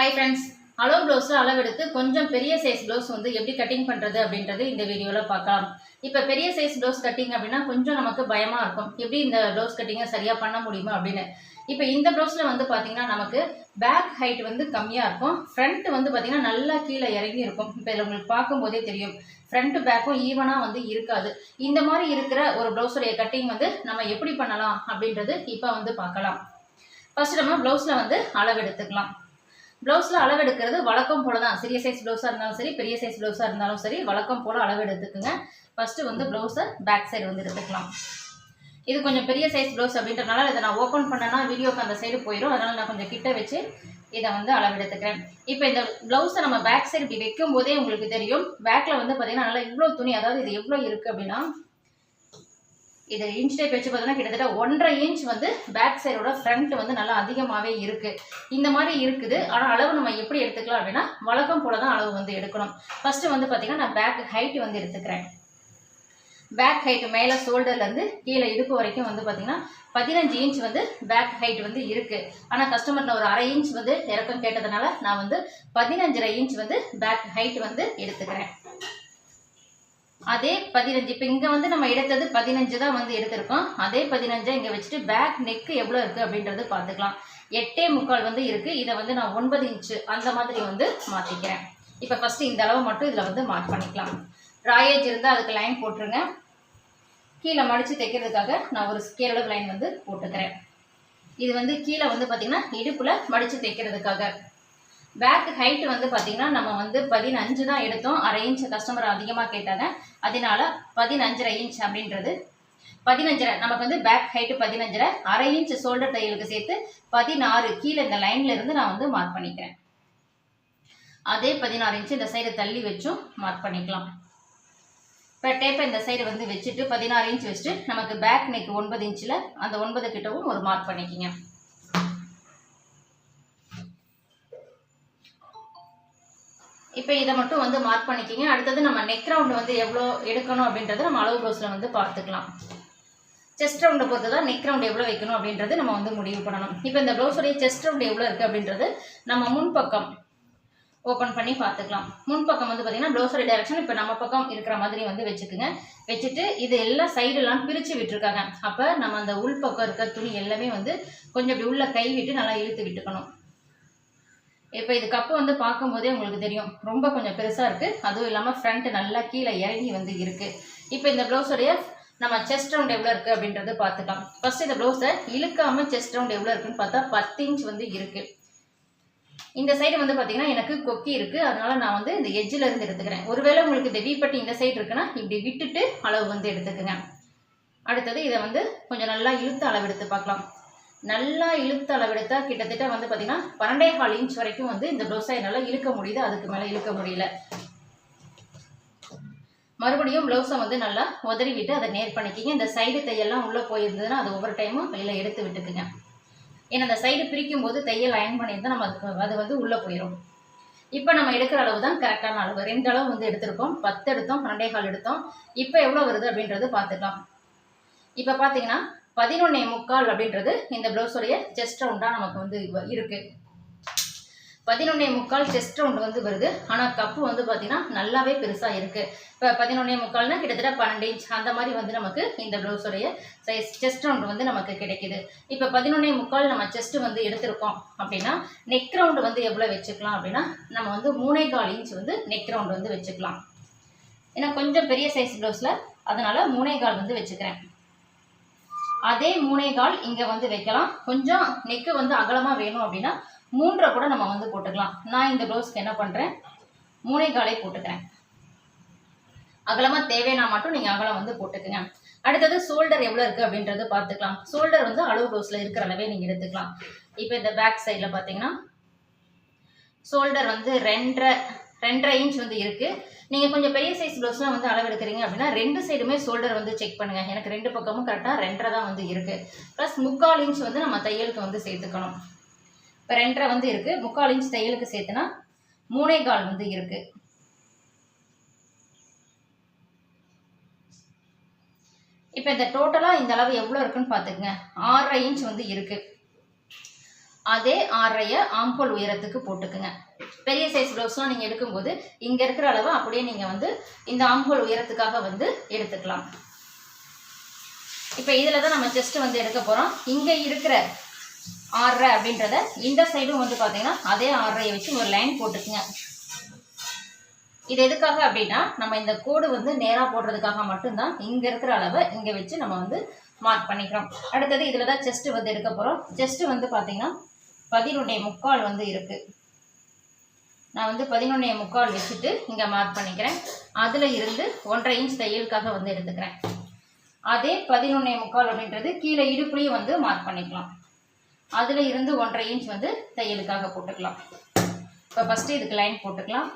Hi friends அளவு ப்ளவுஸில் அளவெடுத்து கொஞ்சம் பெரிய சைஸ் ப்ளவுஸ் வந்து எப்படி கட்டிங் பண்ணுறது அப்படின்றது இந்த வீடியோவில் பார்க்கலாம். இப்போ பெரிய சைஸ் ப்ளவுஸ் கட்டிங் அப்படின்னா கொஞ்சம் நமக்கு பயமாக இருக்கும். எப்படி இந்த ப்ளவுஸ் கட்டிங்கை சரியாக பண்ண முடியுமா அப்படின்னு. இப்போ இந்த ப்ளவுஸில் வந்து பார்த்தீங்கன்னா நமக்கு பேக் ஹைட் வந்து கம்மியாக இருக்கும். ஃப்ரண்ட் வந்து பார்த்தீங்கன்னா நல்லா கீழே இறங்கி இருக்கும். இப்போ இதில் உங்களுக்கு பார்க்கும்போதே தெரியும். ஃப்ரண்ட்டு பேக்கும் ஈவனாக வந்து இருக்காது. இந்த மாதிரி இருக்கிற ஒரு ப்ளவுஸுடைய கட்டிங் வந்து நம்ம எப்படி பண்ணலாம் அப்படின்றது இப்போ வந்து பார்க்கலாம். ஃபர்ஸ்ட் நம்ம ப்ளவுஸில் வந்து அளவு எடுத்துக்கலாம். ப்ளவுஸில் அளவு எடுக்கிறது வழக்கம் போல தான் சிறிய சைஸ் ப்ளவுஸாக இருந்தாலும் சரி பெரிய சைஸ் ப்ளவுஸாக இருந்தாலும் சரி வழக்கம் போல் அளவு எடுத்துக்குங்க ஃபஸ்ட்டு வந்து ப்ளவுஸை பேக் சைடு வந்து எடுத்துக்கலாம். இது கொஞ்சம் பெரிய சைஸ் ப்ளவுஸ் அப்படின்றனால இதை நான் ஓப்பன் பண்ணேன்னா வீடியோக்கு அந்த சைடு போயிடும் அதனால் நான் கொஞ்சம் கிட்ட வச்சு இதை வந்து அளவு எடுத்துக்கிறேன் இப்போ இந்த ப்ளவுஸை நம்ம பேக் சைடு இப்படி வைக்கும் போதே உங்களுக்கு தெரியும். பேக்கில் வந்து பார்த்திங்கன்னா நல்லா இவ்வளோ துணி அதாவது இது எவ்வளோ இருக்குது அப்படின்னா இது இன்ச் டைப் வச்சு பார்த்தீங்கன்னா கிட்டத்தட்ட ஒன்றரை இன்ச் வந்து பேக் சைடோட ஃப்ரண்ட் வந்து நல்லா அதிகமாகவே இருக்குது இந்த மாதிரி இருக்குது. ஆனால் அளவு நம்ம எப்படி எடுத்துக்கலாம் அப்படின்னா வழக்கம் போல தான் அளவு வந்து எடுக்கணும். ஃபஸ்ட்டு வந்து பார்த்தீங்கன்னா நான் பேக் ஹைட் வந்து எடுத்துக்கிறேன். பேக் ஹைட் மேலே ஷோல்டர்லேருந்து கீழே இடுப்பு வரைக்கும் வந்து பார்த்தீங்கன்னா பதினஞ்சு இன்ச் வந்து பேக் ஹைட் வந்து இருக்குது ஆனால் கஸ்டமரில் ஒரு அரை இன்ச் வந்து இறக்கம் கேட்டதுனால நான் வந்து பதினஞ்சரை இன்ச் வந்து பேக் ஹைட் வந்து எடுத்துக்கிறேன். அதே பதினஞ்சு. இப்போ இங்கே வந்து நம்ம எடுத்தது பதினஞ்சு தான் வந்து எடுத்திருக்கோம். அதே பதினஞ்சை இங்கே வச்சுட்டு பேக் நெக்கு எவ்வளோ இருக்குது அப்படின்றது பார்த்துக்கலாம். எட்டே முக்கால் வந்து இருக்குது இதை வந்து நான் ஒன்பது இன்ச்சு அந்த மாதிரி வந்து மாற்றிக்கிறேன் இப்போ ஃபஸ்ட்டு இந்த அளவு மட்டும் இதில் வந்து மார்க் பண்ணிக்கலாம். ராயேஜ் இருந்தால் அதுக்கு லைன் போட்டுருங்க. கீழே மடித்து தைக்கிறதுக்காக நான் ஒரு ஸ்கேலோட லைன் வந்து போட்டுக்கிறேன். இது வந்து கீழே வந்து பார்த்திங்கன்னா இடுப்பில் மடித்து தைக்கிறதுக்காக. பேக் ஹைட் வந்து பார்த்திங்கன்னா நம்ம வந்து பதினஞ்சு தான் எடுத்தோம். அரை இன்ச் கஸ்டமர் அதிகமாக கேட்டாங்க. அதனால பதினஞ்சரை இன்ச் அப்படின்றது. பதினஞ்சரை நமக்கு வந்து பேக் ஹைட்டு பதினஞ்சரை அரை இன்ச் ஷோல்டர் தையலுக்கு சேர்த்து பதினாறு கீழே இந்த லைன்ல இருந்து நான் வந்து மார்க் பண்ணிக்கிறேன். அதே பதினாறு இன்ச் இந்த சைடு தள்ளி வச்சும் மார்க் பண்ணிக்கலாம். இப்போ டேப்பை இந்த சைடு வந்து வச்சுட்டு பதினாறு இன்ச் வச்சுட்டு நமக்கு பேக் நெக் ஒன்பது இன்ச்சில் அந்த ஒன்பது கிட்டவும் ஒரு மார்க் பண்ணிக்கிங்க. இப்போ இதை மட்டும் வந்து மார்க் பண்ணிக்கிங்க. அடுத்தது நம்ம நெக் ரவுண்டு வந்து எவ்வளோ எடுக்கணும் அப்படின்றத நம்ம அளவு ப்ளவுஸில் வந்து பார்த்துக்கலாம். செஸ்ட் ரவுண்டை பொறுத்து தான் நெக் ரவுண்ட் எவ்வளோ வைக்கணும் அப்படின்றது நம்ம வந்து முடிவு பண்ணணும். இப்போ இந்த ப்ளவுஸுடைய செஸ்ட் ரவுண்ட் எவ்வளோ இருக்குது அப்படின்றது நம்ம முன்பக்கம் ஓப்பன் பண்ணி பார்த்துக்கலாம். முன்பக்கம் வந்து பார்த்தீங்கன்னா ப்ளவுஸோட டைரக்ஷன் இப்போ நம்ம பக்கம் இருக்கிற மாதிரி வந்து வச்சுக்குங்க. வச்சுட்டு இது எல்லாம் சைடெல்லாம் பிரித்து விட்டுருக்காங்க. அப்போ நம்ம அந்த உள் பக்கம் இருக்க துணி எல்லாமே வந்து கொஞ்சம் இப்படி உள்ள கை விட்டு நல்லா இழுத்து விட்டுக்கணும். இப்போ இது கப்பு வந்து பார்க்கும்போதே உங்களுக்கு தெரியும். ரொம்ப கொஞ்சம் பெருசாக இருக்குது அதுவும் இல்லாமல் ஃப்ரண்ட் நல்லா கீழே இறங்கி வந்து இருக்குது இப்போ இந்த ப்ளவுஸோடைய நம்ம செஸ்ட் ரவுண்ட் எவ்வளோ இருக்குது அப்படின்றது பார்த்துக்கலாம். ஃபஸ்ட் இந்த ப்ளவுஸை இழுக்காமல் செஸ்ட் ரவுண்ட் எவ்வளோ இருக்குன்னு பார்த்தா பத்து இன்ச் வந்து இருக்குது இந்த சைடு வந்து பார்த்தீங்கன்னா எனக்கு கொக்கி இருக்குது அதனால நான் வந்து இந்த எஜ்ஜிலேருந்து இருந்து எடுத்துக்கிறேன். ஒருவேளை உங்களுக்கு இந்த வீப்பட்டி இந்த சைடு இருக்குன்னா இப்படி விட்டுட்டு அளவு வந்து எடுத்துக்கோங்க. அடுத்தது இதை வந்து கொஞ்சம் நல்லா இழுத்து அளவு எடுத்து பார்க்கலாம். நல்லா இழுத்து அளவெடுத்தா கிட்டத்தட்ட வந்து பார்த்தீங்கன்னா பன்னெண்டே கால் இன்ச் வரைக்கும் வந்து இந்த ப்ளவுஸை என்னால் இழுக்க முடியுது. அதுக்கு மேலே இழுக்க முடியல. மறுபடியும் ப்ளவுஸை வந்து நல்லா உதறி விட்டு அதை நேர் பண்ணிக்கிங்க. இந்த சைடு தையெல்லாம் உள்ளே போயிருந்ததுன்னா அது ஒவ்வொரு டைமும் வெளியில் எடுத்து விட்டுக்குங்க. ஏன்னா அந்த சைடு பிரிக்கும் போது தையல் அயன் பண்ணியிருந்தால் நம்ம அதுக்கு அது வந்து உள்ளே போயிடும் இப்போ நம்ம எடுக்கிற அளவு தான் கரெக்டான அளவு. ரெண்டு அளவு வந்து எடுத்திருக்கோம். பத்து எடுத்தோம் பன்னெண்டே கால் எடுத்தோம். இப்போ எவ்வளோ வருது அப்படின்றது பார்த்துக்கலாம். இப்போ பார்த்தீங்கன்னா பதினொன்னே முக்கால் அப்படின்றது இந்த ப்ளவுஸோடைய செஸ்ட் ரவுண்டாக நமக்கு வந்து இருக்குது இருக்கு. பதினொன்னே முக்கால் செஸ்ட் ரவுண்டு வந்து வருது. ஆனால் கப்பு வந்து பார்த்தீங்கன்னா நல்லாவே பெருசாக இருக்குது இப்போ பதினொன்னே முக்கால்னா கிட்டத்தட்ட பன்னெண்டு இன்ச் அந்த மாதிரி வந்து நமக்கு இந்த ப்ளவுஸோடைய சைஸ் செஸ்ட் ரவுண்டு வந்து நமக்கு கிடைக்குது. இப்போ பதினொன்னே முக்கால் நம்ம செஸ்ட் வந்து எடுத்திருக்கோம் அப்படின்னா நெக் ரவுண்டு வந்து எவ்வளோ வச்சுக்கலாம் அப்படின்னா நம்ம வந்து மூணே கால் இன்ச் வந்து நெக் ரவுண்டு வந்து வச்சுக்கலாம். ஏன்னா கொஞ்சம் பெரிய சைஸ் ப்ளவுஸில் அதனால் மூணே கால் வந்து வச்சுக்கிறேன். அதே மூணே கால் இங்கே வந்து வைக்கலாம். கொஞ்சம் நெக்கு வந்து அகலமாக வேணும் அப்படின்னா மூன்றை கூட நம்ம வந்து போட்டுக்கலாம். நான் இந்த ப்ளவுஸ்க்கு என்ன பண்ணுறேன் மூணே போட்டுக்கிறேன். அகலமாக தேவைன்னா மட்டும் நீங்கள் அகலம் வந்து போட்டுக்குங்க. அடுத்தது ஷோல்டர் எவ்வளோ இருக்குது அப்படின்றது பார்த்துக்கலாம். ஷோல்டர் வந்து அளவு ப்ளவுஸில் இருக்கிற அளவே நீங்கள் எடுத்துக்கலாம். இப்போ இந்த பேக் சைடில் பார்த்தீங்கன்னா ஷோல்டர் வந்து ரெண்டரை ரெண்டரை இன்ச் வந்து இருக்குது நீங்கள் கொஞ்சம் பெரிய சைஸ் ப்ளவுஸ்லாம் வந்து அளவு எடுக்கிறீங்க அப்படின்னா ரெண்டு சைடுமே ஷோல்டர் வந்து செக் பண்ணுங்கள் எனக்கு ரெண்டு பக்கமும் கரெக்டாக ரெண்டரை தான் வந்து இருக்குது ப்ளஸ் முக்கால் இன்ச் வந்து நம்ம தையலுக்கு வந்து சேர்த்துக்கணும். இப்போ ரெண்டரை வந்து இருக்குது முக்கால் இன்ச் தையலுக்கு சேர்த்துனா மூணே கால் வந்து இருக்குது இப்போ இந்த டோட்டலாக இந்த அளவு எவ்வளோ இருக்குன்னு பார்த்துக்குங்க. ஆறரை இன்ச் வந்து இருக்குது அதே ஆறரைய ஆம்போல் உயரத்துக்கு போட்டுக்குங்க. பெரிய சைஸ் ப்ளவுஸ்லாம் நீங்கள் எடுக்கும்போது இங்கே இருக்கிற அளவை அப்படியே நீங்கள் வந்து இந்த ஆம்போல் உயரத்துக்காக வந்து எடுத்துக்கலாம். இப்போ இதில் தான் நம்ம செஸ்ட் வந்து எடுக்க போகிறோம் இங்கே இருக்கிற ஆறரை அப்படின்றத இந்த சைடும் வந்து பார்த்தீங்கன்னா அதே ஆறரையை வச்சு ஒரு லைன் போட்டுக்குங்க. இது எதுக்காக அப்படின்னா நம்ம இந்த கோடு வந்து நேராக போடுறதுக்காக மட்டும்தான் இங்கே இருக்கிற அளவை இங்கே வச்சு நம்ம வந்து மார்க் பண்ணிக்கிறோம். அடுத்தது இதில் தான் செஸ்ட்டு வந்து எடுக்க போகிறோம் செஸ்ட்டு வந்து பார்த்தீங்கன்னா பதினொன்னே முக்கால் வந்து இருக்குது நான் வந்து பதினொன்னே முக்கால் வச்சுட்டு இங்கே மார்க் பண்ணிக்கிறேன். அதில் இருந்து ஒன்றரை இன்ச் தையலுக்காக வந்து எடுத்துக்கிறேன். அதே பதினொன்னே முக்கால் அப்படின்றது கீழே இடுப்புலையும் வந்து மார்க் பண்ணிக்கலாம். அதில் இருந்து ஒன்றரை இன்ச் வந்து தையலுக்காக போட்டுக்கலாம். இப்போ ஃபஸ்ட்டு இதுக்கு லைன் போட்டுக்கலாம்.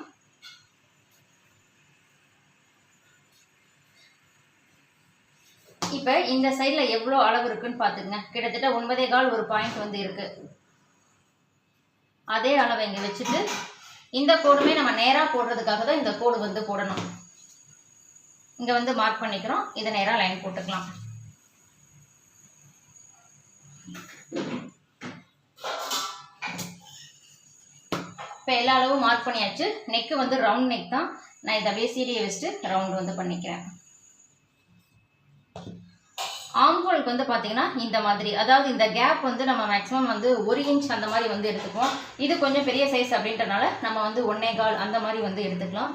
இப்போ இந்த சைடில் எவ்வளோ அளவு இருக்குன்னு பார்த்துக்குங்க கிட்டத்தட்ட ஒன்பதே கால் ஒரு பாயிண்ட் வந்து இருக்குது அதே அளவை இங்கே வச்சுட்டு இந்த கோடுமே நம்ம நேராக போடுறதுக்காக தான் இந்த கோடு வந்து போடணும். இங்கே வந்து மார்க் பண்ணிக்கிறோம். இதை நேராக லைன் போட்டுக்கலாம். இப்போ எல்லா அளவும் மார்க் பண்ணியாச்சு. நெக்கு வந்து ரவுண்ட் நெக் தான். நான் இதை அப்படியே சீரியை வச்சுட்டு ரவுண்ட் வந்து பண்ணிக்கிறேன். ஆம்ஹோலுக்கு வந்து பார்த்தீங்கன்னா இந்த மாதிரி அதாவது இந்த கேப் வந்து நம்ம மேக்ஸிமம் வந்து ஒரு இன்ச் அந்த மாதிரி வந்து எடுத்துக்குவோம். இது கொஞ்சம் பெரிய சைஸ் அப்படின்றனால நம்ம வந்து ஒன்னே கால் அந்த மாதிரி வந்து எடுத்துக்கலாம்.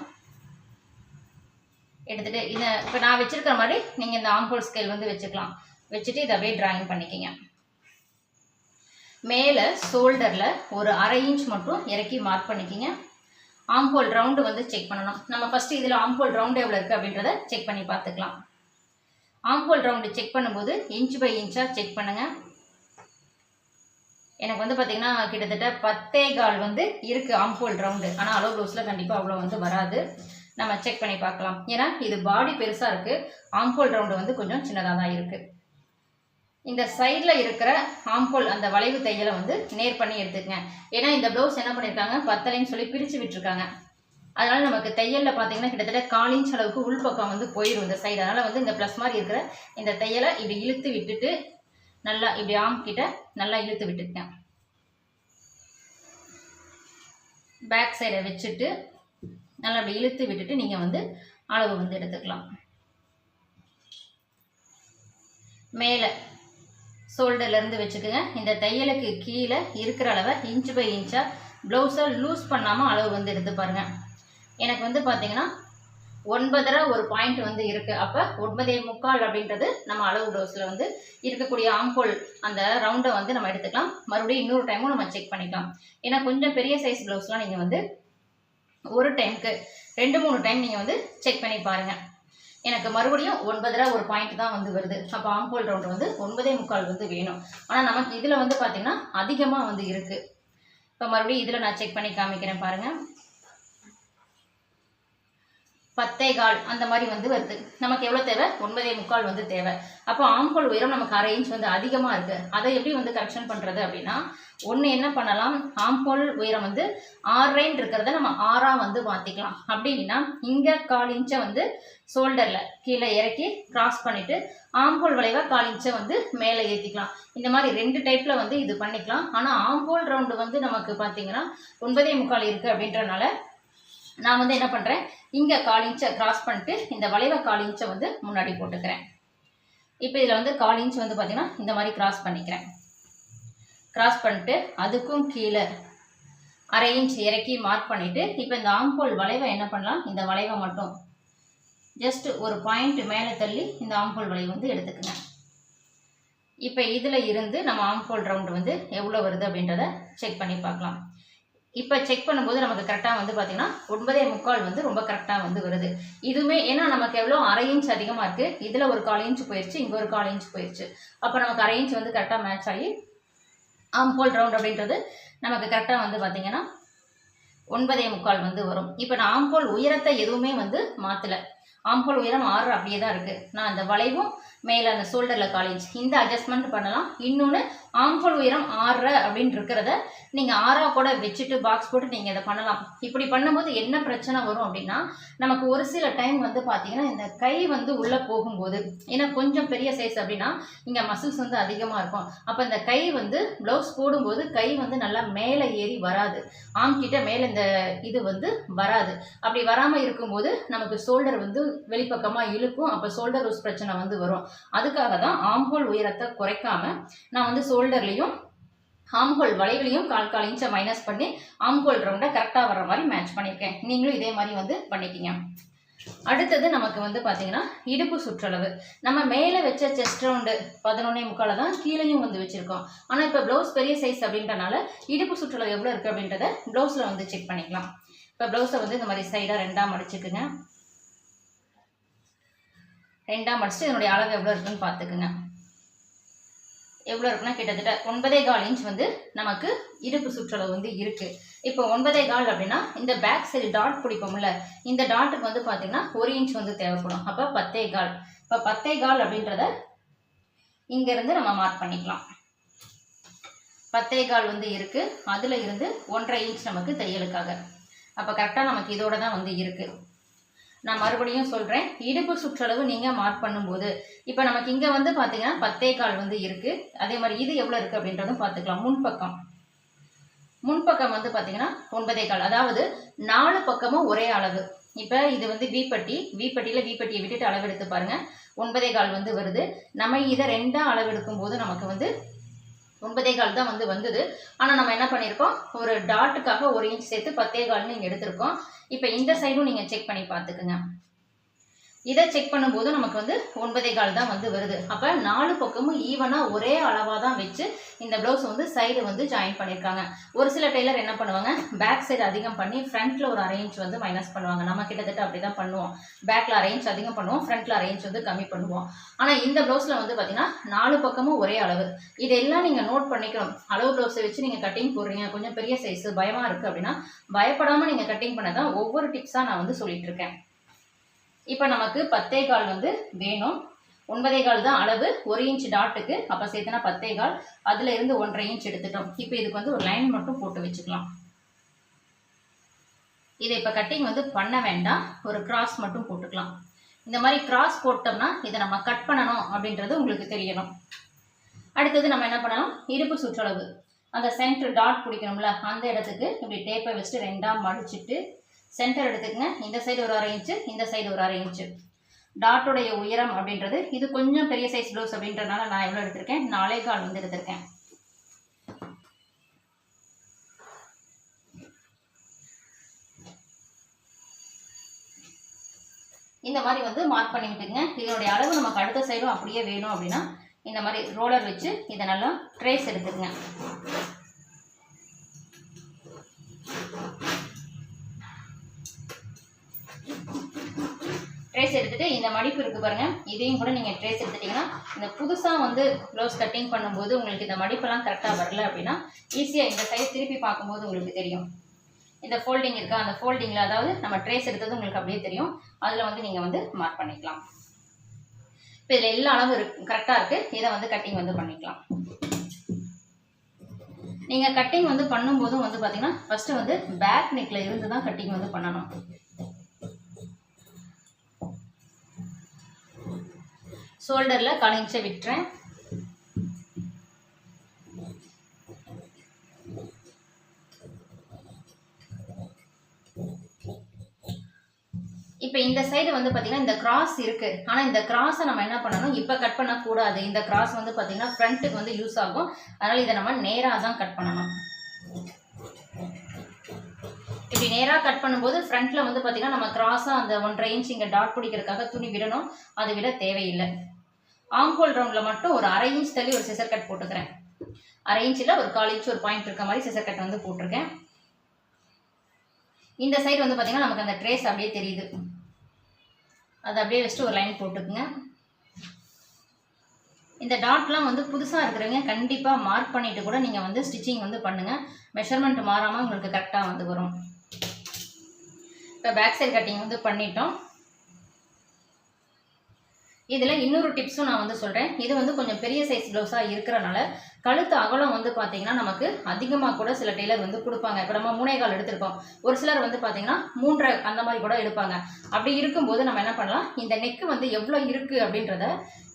எடுத்துட்டு இதை இப்போ நான் வச்சிருக்கிற மாதிரி நீங்கள் இந்த ஆம்ஹோல் ஸ்கேல் வந்து வச்சுக்கலாம். வச்சுட்டு இதை அப்படியே டிராயிங் பண்ணிக்கிங்க. மேலே ஷோல்டரில் ஒரு அரை இன்ச் மட்டும் இறக்கி மார்க் பண்ணிக்கிங்க. ஆம்போல் ரவுண்டு வந்து செக் பண்ணணும். நம்ம ஃபஸ்ட்டு இதில் ஆம்போல் ரவுண்டு எவ்வளோ இருக்குது அப்படின்றத செக் பண்ணி பார்த்துக்கலாம். ஆம்போல் ரவுண்டு செக் பண்ணும்போது இன்ச் பை இன்ச்சாக செக் பண்ணுங்கள் எனக்கு வந்து பார்த்திங்கன்னா கிட்டத்தட்ட பத்தே கால் வந்து இருக்குது ஆம்போல் ரவுண்டு ஆனால் அலோ ப்ளவுஸில் கண்டிப்பாக அவ்வளோ வந்து வராது. நம்ம செக் பண்ணி பார்க்கலாம். ஏன்னா இது பாடி பெருசாக இருக்குது ஆம்போல் ரவுண்டு வந்து கொஞ்சம் சின்னதாக தான் இருக்குது இந்த சைடில் இருக்கிற ஆம்போல் அந்த வளைவு தையலை வந்து நேர் பண்ணி எடுத்துக்கங்க. ஏன்னா இந்த ப்ளவுஸ் என்ன பண்ணியிருக்காங்க பத்தலைன்னு சொல்லி பிரித்து விட்டுருக்காங்க. அதனால நமக்கு தையலில் பார்த்தீங்கன்னா கிட்டத்தட்ட கால் இன்ச் அளவுக்கு உள்பக்கம் வந்து போயிடும் இந்த சைடு அதனால் வந்து இந்த ப்ளஸ் மாதிரி இருக்கிற இந்த தையலை இப்படி இழுத்து விட்டுட்டு நல்லா இப்படி ஆம் கிட்ட நல்லா இழுத்து விட்டுட்டேன். பேக் சைடை வச்சுட்டு நல்லா அப்படி இழுத்து விட்டுட்டு நீங்கள் வந்து அளவு வந்து எடுத்துக்கலாம். மேலே ஷோல்டர்லேருந்து வச்சுக்கோங்க. இந்த தையலுக்கு கீழே இருக்கிற அளவை இன்ச் பை இன்ச்சாக ப்ளவுஸை லூஸ் பண்ணாமல் அளவு வந்து எடுத்து பாருங்கள் எனக்கு வந்து பார்த்தீங்கன்னா ஒன்பதரை ஒரு பாயிண்ட் வந்து இருக்குது அப்போ ஒன்பதே முக்கால் அப்படின்றது நம்ம அளவு ப்ளவுஸில் வந்து இருக்கக்கூடிய ஆம்போல் அந்த ரவுண்டை வந்து நம்ம எடுத்துக்கலாம். மறுபடியும் இன்னொரு டைமும் நம்ம செக் பண்ணிக்கலாம். ஏன்னா கொஞ்சம் பெரிய சைஸ் ப்ளவுஸ்லாம் நீங்கள் வந்து ஒரு டைமுக்கு ரெண்டு மூணு டைம் நீங்கள் வந்து செக் பண்ணி பாருங்கள் எனக்கு மறுபடியும் ஒன்பதரை ஒரு பாயிண்ட் தான் வந்து வருது. அப்போ ஆம்போல் ரவுண்டு வந்து ஒன்பதே முக்கால் வந்து வேணும். ஆனால் நமக்கு இதில் வந்து பார்த்திங்கன்னா அதிகமாக வந்து இருக்குது இப்போ மறுபடியும் இதில் நான் செக் பண்ணி காமிக்கிறேன் பாருங்கள் பத்தே கால் அந்த மாதிரி வந்து வருது. நமக்கு எவ்வளோ தேவை? ஒன்பதே முக்கால் வந்து தேவை. அப்போ ஆம்போல் உயரம் நமக்கு அரை இன்ச் வந்து அதிகமாக இருக்குது அதை எப்படி வந்து கரெக்ஷன் பண்ணுறது அப்படின்னா ஒன்று என்ன பண்ணலாம்? ஆம்போல் உயரம் வந்து ஆறரைன்னு இருக்கிறத நம்ம ஆறாக வந்து மாற்றிக்கலாம் அப்படின்னா இங்கே கால் இன்ச்சை வந்து ஷோல்டரில் கீழே இறக்கி கிராஸ் பண்ணிவிட்டு ஆம்போல் வளைவாக கால் இன்ச்சை வந்து மேலே ஏற்றிக்கலாம் இந்த மாதிரி ரெண்டு டைப்பில் வந்து இது பண்ணிக்கலாம். ஆனால் ஆம்போல் ரவுண்டு வந்து நமக்கு பார்த்தீங்கன்னா ஒன்பதே முக்கால் இருக்குது அப்படின்றனால நான் வந்து என்ன பண்ணுறேன் இங்கே கால் இன்ச்சை க்ராஸ் பண்ணிட்டு இந்த வளைவை கால் இன்ச்சை வந்து முன்னாடி போட்டுக்கிறேன். இப்போ இதில் வந்து கால் இன்ச் வந்து பார்த்திங்கன்னா இந்த மாதிரி கிராஸ் பண்ணிக்கிறேன். க்ராஸ் பண்ணிட்டு அதுக்கும் கீழே அரை இன்ச் இறக்கி மார்க் பண்ணிவிட்டு இப்போ இந்த ஆம்போல் வளைவை என்ன பண்ணலாம்? இந்த வளைவை மட்டும். ஜஸ்ட் ஒரு பாயிண்ட் மேலே தள்ளி இந்த ஆம்போல் வளைவு வந்து எடுத்துக்கங்க. இப்போ இதில் இருந்து நம்ம ஆம்போல் ரவுண்டு வந்து எவ்வளோ வருது அப்படின்றத செக் பண்ணி பார்க்கலாம். இப்போ செக் பண்ணும்போது நமக்கு கரெக்டாக வந்து பார்த்தீங்கன்னா ஒன்பதே முக்கால் வந்து ரொம்ப கரெக்டாக வந்து வருது. இதுவுமே ஏன்னா நமக்கு எவ்வளோ? அரை இன்ச் அதிகமாக இருக்குது இதில் ஒரு கால் இன்ச் போயிடுச்சு இங்கே ஒரு கால் இன்ச் போயிடுச்சு அப்போ நமக்கு அரை இன்ச் வந்து கரெக்டாக மேட்ச் ஆகி ஆம்போல் ரவுண்ட் அப்படின்றது நமக்கு கரெக்டாக வந்து பார்த்தீங்கன்னா ஒன்பதே முக்கால் வந்து வரும். இப்போ நான் ஆம்போல் உயரத்தை எதுவுமே வந்து மாற்றலை ஆம்போல் உயரம் ஆறு அப்படியே தான் இருக்குது நான் அந்த வளைவும் மேலே அந்த ஷோல்டரில் காலேஜ் இந்த அட்ஜஸ்ட்மெண்ட் பண்ணலாம். இன்னொன்று ஆம்போல் உயரம் ஆறு அப்படின்னு இருக்கிறத நீங்கள் ஆறா கூட வச்சுட்டு பாக்ஸ் போட்டு நீங்கள் இதை பண்ணலாம். இப்படி பண்ணும்போது என்ன பிரச்சனை வரும் அப்படின்னா நமக்கு ஒரு சில டைம் வந்து பார்த்தீங்கன்னா இந்த கை வந்து உள்ளே போகும்போது ஏன்னா கொஞ்சம் பெரிய சைஸ் அப்படின்னா இங்கே மசில்ஸ் வந்து அதிகமாக இருக்கும். அப்போ இந்த கை வந்து ப்ளவுஸ் போடும்போது கை வந்து நல்லா மேலே ஏறி வராது. ஆம் கிட்ட மேலே இந்த இது வந்து வராது. அப்படி வராமல் இருக்கும்போது நமக்கு ஷோல்டர் வந்து வெளிப்பக்கமாக இழுக்கும். அப்போ ஷோல்டர் ரூஸ் பிரச்சனை வந்து வரும். அதுக்காக தான் ஆம்ஹோல் உயரத்தை குறைக்காம நான் வந்து ஷோல்டர்லேயும் ஆம்ஹோல் வளைவிலையும் கால் கால் இன்ச்சை மைனஸ் பண்ணி ஆம்ஹோல் ரவுண்டை கரெக்டாக வர்ற மாதிரி மேட்ச் பண்ணியிருக்கேன் நீங்களும் இதே மாதிரி வந்து பண்ணிக்கிங்க. அடுத்தது நமக்கு வந்து பார்த்தீங்கன்னா இடுப்பு சுற்றளவு. நம்ம மேலே வச்ச செஸ்ட் ரவுண்டு பதினொன்னே முக்கால தான் கீழேயும் வந்து வச்சுருக்கோம். ஆனால் இப்போ ப்ளவுஸ் பெரிய சைஸ் அப்படின்றனால இடுப்பு சுற்றளவு எவ்வளோ இருக்குது அப்படின்றத ப்ளவுஸில் வந்து செக் பண்ணிக்கலாம். இப்போ ப்ளவுஸை வந்து இந்த மாதிரி சைடாக ரெண்டாக மடிச்சுக்குங்க. ரெண்டாக மடிச்சுட்டு இதனுடைய அளவு எவ்வளோ இருக்குதுன்னு பார்த்துக்குங்க. எவ்வளோ இருக்குன்னா கிட்டத்தட்ட ஒன்பதே கால் இன்ச் வந்து நமக்கு இடுப்பு சுற்றளவு வந்து இருக்குது இப்போ ஒன்பதே கால் அப்படின்னா இந்த பேக் சைடு டாட் பிடிப்போம்ல இந்த டாட்டுக்கு வந்து பார்த்திங்கன்னா ஒரு இன்ச் வந்து தேவைப்படும். அப்போ பத்தே கால். இப்போ பத்தே கால் அப்படின்றத இங்கேருந்து நம்ம மார்க் பண்ணிக்கலாம். பத்தே கால் வந்து இருக்குது அதில் இருந்து ஒன்றரை இன்ச் நமக்கு தையலுக்காக. அப்போ கரெக்டாக நமக்கு இதோட தான் வந்து இருக்குது நான் மறுபடியும் சொல்கிறேன் இடுப்பு சுற்றளவு நீங்கள் மார்க் பண்ணும்போது இப்போ நமக்கு இங்கே வந்து பார்த்தீங்கன்னா பத்தே கால் வந்து இருக்குது அதே மாதிரி இது எவ்வளோ இருக்குது அப்படின்றதும் பார்த்துக்கலாம். முன்பக்கம். முன்பக்கம் வந்து பார்த்தீங்கன்னா ஒன்பதே கால். அதாவது நாலு பக்கமும் ஒரே அளவு. இப்போ இது வந்து வீப்பட்டி வீப்பட்டியில் வீப்பட்டியை விட்டுட்டு அளவெடுத்து பாருங்க. ஒன்பதே கால் வந்து வருது. நம்ம இதை ரெண்டாக அளவெடுக்கும் போது நமக்கு வந்து ஒன்பதே கால் தான் வந்து வந்தது. ஆனால் நம்ம என்ன பண்ணியிருக்கோம் ஒரு டாட்டுக்காக ஒரு இன்ச் சேர்த்து பத்தே கால்னு இங்கே எடுத்திருக்கோம். இப்போ இந்த சைடும் நீங்கள் செக் பண்ணி பார்த்துக்குங்க. இதை செக் பண்ணும்போது நமக்கு வந்து ஒன்பதே கால் தான் வந்து வருது. அப்போ நாலு பக்கமும் ஈவனாக ஒரே அளவாக தான் வச்சு இந்த ப்ளவுஸ் வந்து சைடு வந்து ஜாயின் பண்ணியிருக்காங்க ஒரு சில டெய்லர் என்ன பண்ணுவாங்க? பேக் சைடு அதிகம் பண்ணி ஃப்ரண்ட்டில் ஒரு அரேஞ்ச் வந்து மைனஸ் பண்ணுவாங்க. நம்ம கிட்டத்தட்ட அப்படி தான் பண்ணுவோம் பேக்கில் அரேஞ்ச் அதிகம் பண்ணுவோம் ஃப்ரண்ட்டில் அரேஞ்ச் வந்து கம்மி பண்ணுவோம். ஆனால் இந்த ப்ளவுஸில் வந்து பார்த்தீங்கன்னா நாலு பக்கமும் ஒரே அளவு. இதெல்லாம் நீங்கள் நோட் பண்ணிக்கணும். அளவு ப்ளவுஸை வச்சு நீங்கள் கட்டிங் போடுறீங்க. கொஞ்சம் பெரிய சைஸு பயமாக இருக்குது அப்படின்னா பயப்படாமல் நீங்கள் கட்டிங் பண்ண தான் ஒவ்வொரு டிப்ஸாக நான் வந்து சொல்லிகிட்ருக்கேன் இப்போ நமக்கு பத்தே கால் வந்து வேணும். ஒன்பதே கால் தான் அளவு. ஒரு இன்ச் டாட்டுக்கு அப்போ சேர்த்துனா பத்தே கால். அதில் இருந்து ஒன்றரை இன்ச் எடுத்துட்டோம். இப்போ இதுக்கு வந்து ஒரு லைன் மட்டும் போட்டு வச்சுக்கலாம். இதை இப்போ கட்டிங் வந்து பண்ண வேண்டாம். ஒரு கிராஸ் மட்டும் போட்டுக்கலாம். இந்த மாதிரி கிராஸ் போட்டோம்னா இதை நம்ம கட் பண்ணணும் அப்படின்றது உங்களுக்கு தெரியணும். அடுத்தது நம்ம என்ன பண்ணணும் இருப்பு சுற்றளவு. அந்த சென்டர் டாட் பிடிக்கணும்ல அந்த இடத்துக்கு இப்படி டேப்பை வச்சுட்டு ரெண்டாக மடிச்சிட்டு சென்டர் எடுத்துக்கங்க. இந்த சைடு ஒரு அரை இன்ச்சு இந்த சைடு ஒரு அரை இன்ச்சு டாட்டுடைய உயரம் அப்படின்றது இது கொஞ்சம் பெரிய சைஸ் ப்ளவுஸ் அப்படின்றனால நான் எவ்வளோ எடுத்திருக்கேன்? நாலே கால் வந்து எடுத்திருக்கேன். இந்த மாதிரி வந்து மார்க் பண்ணி விட்டுங்க இதனுடைய அளவு நமக்கு அடுத்த சைடும் அப்படியே வேணும் அப்படின்னா இந்த மாதிரி ரோலர் வச்சு இதை நல்லா ட்ரேஸ் எடுத்துக்கங்க. எடுத்துட்டு இந்த மடிப்பு இருக்கு பாருங்க. இதையும் கூட நீங்கள் ட்ரேஸ் எடுத்துட்டீங்கன்னா இந்த புதுசாக வந்து ப்ளவுஸ் கட்டிங் பண்ணும்போது உங்களுக்கு இந்த மடிப்பெல்லாம் கரெக்டாக வரல அப்படின்னா ஈஸியாக இந்த சைஸ் திருப்பி பார்க்கும்போது உங்களுக்கு தெரியும். இந்த ஃபோல்டிங் இருக்கா? அந்த ஃபோல்டிங்கில் அதாவது நம்ம ட்ரேஸ் எடுத்தது உங்களுக்கு அப்படியே தெரியும். அதில் வந்து நீங்கள் வந்து மார்க் பண்ணிக்கலாம். இப்போ இதில் எல்லா அளவு இருக்கு கரெக்டாக இருக்குது இதை வந்து கட்டிங் வந்து பண்ணிக்கலாம். நீங்கள் கட்டிங் வந்து பண்ணும்போதும் வந்து பார்த்தீங்கன்னா ஃபஸ்ட்டு வந்து பேக் நெக்கில் இருந்து தான் கட்டிங் வந்து பண்ணணும். ஷோல்டரில் கால் இன்ச்சை விட்டுறேன். இப்போ இந்த சைடு வந்து பார்த்தீங்கன்னா இந்த கிராஸ் இருக்குது ஆனால் இந்த கிராஸை நம்ம என்ன பண்ணணும்? இப்போ கட் பண்ணக்கூடாது. இந்த கிராஸ் வந்து பார்த்தீங்கன்னா ஃப்ரண்ட்டுக்கு வந்து யூஸ் ஆகும். அதனால் இதை நம்ம நேராக தான் கட் பண்ணணும். இப்படி நேராக கட் பண்ணும்போது ஃப்ரண்ட்டில் வந்து பார்த்தீங்கன்னா நம்ம கிராஸாக அந்த ஒன்றரை இன்ச் இங்கே டாட் பிடிக்கிறதுக்காக துணி விடணும். அதை விட தேவையில்லை. ஆம்ஹோல் ரவுண்டில் மட்டும் ஒரு அரை இன்ச் தள்ளி ஒரு சிசர் கட் போட்டுக்கிறேன். அரை இன்ச்சில் ஒரு கால் இன்ச் ஒரு பாயிண்ட் இருக்க மாதிரி சிசர் கட் வந்து போட்டிருக்கேன். இந்த சைடு வந்து பார்த்திங்கன்னா நமக்கு அந்த ட்ரேஸ் அப்படியே தெரியுது. அதை அப்படியே வச்சுட்டு ஒரு லைன் போட்டுக்குங்க. இந்த டாட்லாம் வந்து புதுசாக இருக்கிறவங்க கண்டிப்பாக மார்க் பண்ணிவிட்டு கூட நீங்கள் வந்து ஸ்டிச்சிங் வந்து பண்ணுங்கள் மெஷர்மெண்ட் மாறாமல் உங்களுக்கு கரெக்டாக வந்து வரும். இப்போ பேக் சைடு கட்டிங் வந்து பண்ணிட்டோம். இதில் இன்னொரு டிப்ஸும் நான் வந்து சொல்கிறேன் இது வந்து கொஞ்சம் பெரிய சைஸ் ப்ளவுஸாக இருக்கிறனால கழுத்து அகலம் வந்து பார்த்தீங்கன்னா நமக்கு அதிகமாக கூட சில டெய்லர் வந்து கொடுப்பாங்க. இப்போ நம்ம மூனைகால் எடுத்திருக்கோம். ஒரு சிலர் வந்து பார்த்தீங்கன்னா மூன்றரை அந்த மாதிரி கூட எடுப்பாங்க. அப்படி இருக்கும்போது நம்ம என்ன பண்ணலாம்? இந்த நெக்கு வந்து எவ்வளோ இருக்குது அப்படின்றத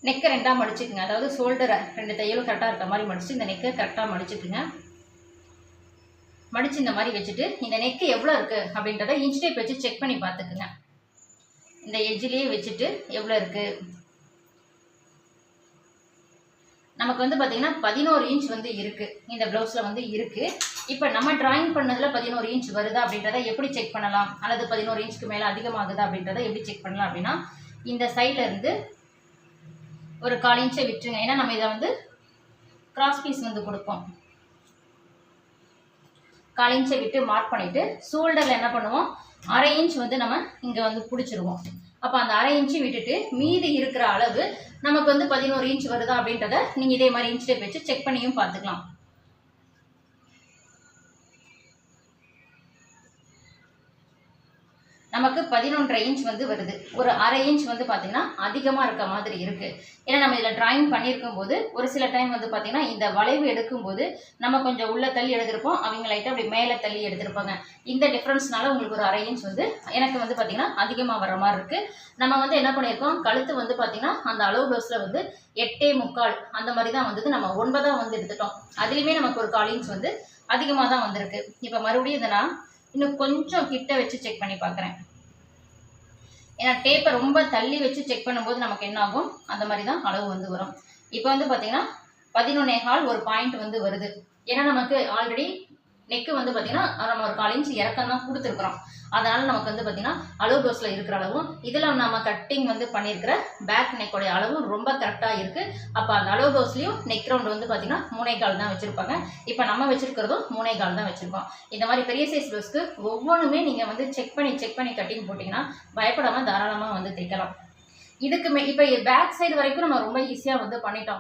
நெக்கை ரெண்டாக மடிச்சுக்குங்க. அதாவது ஷோல்டரை ரெண்டு தையலும் கரெக்டாக இருக்க மாதிரி மடிச்சு இந்த நெக்கை கரெக்டாக மடிச்சுக்குங்க. மடிச்சு இந்த மாதிரி வச்சுட்டு இந்த நெக்கு எவ்வளோ இருக்குது அப்படின்றத இன்ச் டேப் வச்சு செக் பண்ணி பார்த்துக்குங்க. இந்த எஜ்ஜிலேயே வச்சுட்டு எவ்வளோ இருக்குது நமக்கு வந்து பார்த்தீங்கன்னா பதினோரு இன்ச் வந்து இருக்குது இந்த ப்ளவுஸில் வந்து இருக்குது இப்போ நம்ம ட்ராயிங் பண்ணதில் பதினோரு இன்ச் வருதா அப்படின்றத எப்படி செக் பண்ணலாம்? அல்லது பதினோரு இன்ச்சுக்கு மேலே அதிகமாகுதா அப்படின்றத எப்படி செக் பண்ணலாம் அப்படின்னா இந்த சைடில் இருந்து ஒரு கால் இன்ச்சை விட்டுருங்க. ஏன்னா நம்ம இதை வந்து கிராஸ் பீஸ் வந்து கொடுப்போம். கால் இன்ச்சை விட்டு மார்க் பண்ணிவிட்டு ஷோல்டரில் என்ன பண்ணுவோம்? அரை இன்ச் வந்து நம்ம இங்கே வந்து பிடிச்சிருவோம். அப்போ அந்த அரை இன்ச்சு விட்டுட்டு மீதி இருக்கிற அளவு நமக்கு வந்து பதினோரு இன்ச் வருதா அப்படின்றத நீங்கள் இதே மாதிரி இன்ச் டேப் வச்சு செக் பண்ணியும் பார்த்துக்கலாம். நமக்கு பதினொன்றரை இன்ச் வந்து வருது. ஒரு அரை இன்ச் வந்து பார்த்தீங்கன்னா அதிகமாக இருக்க மாதிரி இருக்குது ஏன்னா நம்ம இதில் ட்ராயிங் பண்ணியிருக்கும் போது ஒரு சில டைம் வந்து பார்த்தீங்கன்னா இந்த வளைவு எடுக்கும்போது நம்ம கொஞ்சம் உள்ள தள்ளி எடுத்திருப்போம். அவங்க லைட்டாக அப்படி மேலே தள்ளி எடுத்திருப்பாங்க. இந்த டிஃப்ரென்ஸ்னால உங்களுக்கு ஒரு அரை இன்ச் வந்து எனக்கு வந்து பார்த்தீங்கன்னா அதிகமாக வர மாதிரி இருக்குது நம்ம வந்து என்ன பண்ணியிருக்கோம்? கழுத்து வந்து பார்த்தீங்கன்னா அந்த அளவு ப்ளவுஸில் வந்து எட்டே முக்கால் அந்த மாதிரி தான் வந்தது. நம்ம ஒன்பதாக வந்து எடுத்துட்டோம். அதுலேயுமே நமக்கு ஒரு கால் இன்ச் வந்து அதிகமாக தான் வந்திருக்கு. இப்போ மறுபடியும் இதை நான் இன்னும் கொஞ்சம் கிட்ட வச்சு செக் பண்ணி பார்க்குறேன் ஏன்னா டேப்பை ரொம்ப தள்ளி வச்சு செக் பண்ணும்போது நமக்கு என்ன ஆகும்? அந்த மாதிரி தான் அளவு வந்து வரும். இப்போ வந்து பார்த்தீங்கன்னா பதினொன்னே கால் ஒரு பாயிண்ட் வந்து வருது. ஏன்னா நமக்கு ஆல்ரெடி நெக்கு வந்து பார்த்தீங்கன்னா நம்ம ஒரு கால் இன்ச் இறக்கம் தான் கொடுத்துருக்குறோம். அதனால் நமக்கு வந்து பார்த்தீங்கன்னா அளவு ப்ளவுஸில் இருக்கிற அளவும் இதில் நம்ம கட்டிங் வந்து பண்ணியிருக்கிற பேக் நெக்கோடைய அளவும் ரொம்ப கரெக்டாக இருக்குது அப்போ அந்த அளவு ப்ளவுஸ்லேயும் நெக் ரவுண்ட் வந்து பார்த்தீங்கன்னா மூணே கால் தான் வச்சுருப்பாங்க. இப்போ நம்ம வச்சுருக்கிறதும் மூணே கால் தான் வச்சுருக்கோம். இந்த மாதிரி பெரிய சைஸ் ப்ளவுஸ்க்கு ஒவ்வொன்றுமே நீங்கள் வந்து செக் பண்ணி செக் பண்ணி கட்டிங் போட்டிங்கன்னா பயப்படாமல் தாராளமாக வந்து தைக்கலாம். இதுக்கு மே இப்போ பேக் சைடு வரைக்கும் நம்ம ரொம்ப ஈஸியாக வந்து பண்ணிட்டோம்.